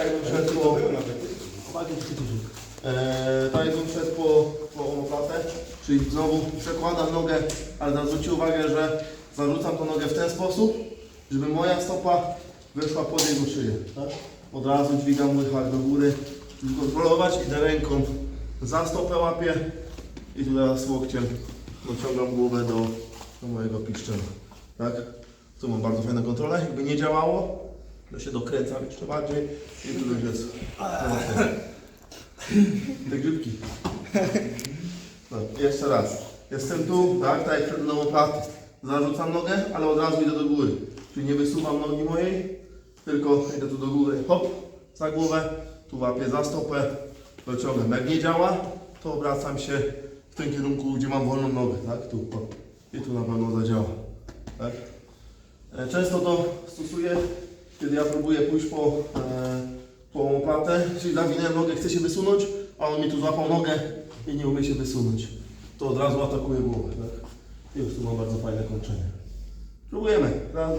tak jakbym szedł po... Tak jakbym szedł po, po omoplatę, czyli znowu przekładam nogę, ale zwróćcie uwagę, że zarzucam tą nogę w ten sposób, żeby moja stopa weszła pod jego szyję. Tak? Od razu dźwigam mój hak do góry, żeby kontrolować, idę ręką za stopę łapię i tu teraz łokciem dociągam głowę do, do mojego piszczela. Tak? Tu mam bardzo fajną kontrolę. Jakby nie działało, to się dokręcam jeszcze bardziej i tu już jest. Te grzybki. No, jeszcze raz. Jestem tu, tak, tak jak przed platę. Zarzucam nogę, ale od razu idę do góry. Czyli nie wysuwam nogi mojej, tylko idę tu do góry. Hop, za głowę, tu łapię za stopę, dociągam. Jak nie działa, to obracam się w tym kierunku, gdzie mam wolną nogę, tak, tu. O. I tu na pewno zadziała. Tak? E, Często to stosuję, kiedy ja próbuję pójść po, e, po platę, czyli zawinąłem nogę, chcę się wysunąć, a on mi tu złapał nogę i nie umie się wysunąć. To od razu atakuje głowę. Tak? Już tu mam bardzo fajne kończenie. Próbujemy. Raz, dwa,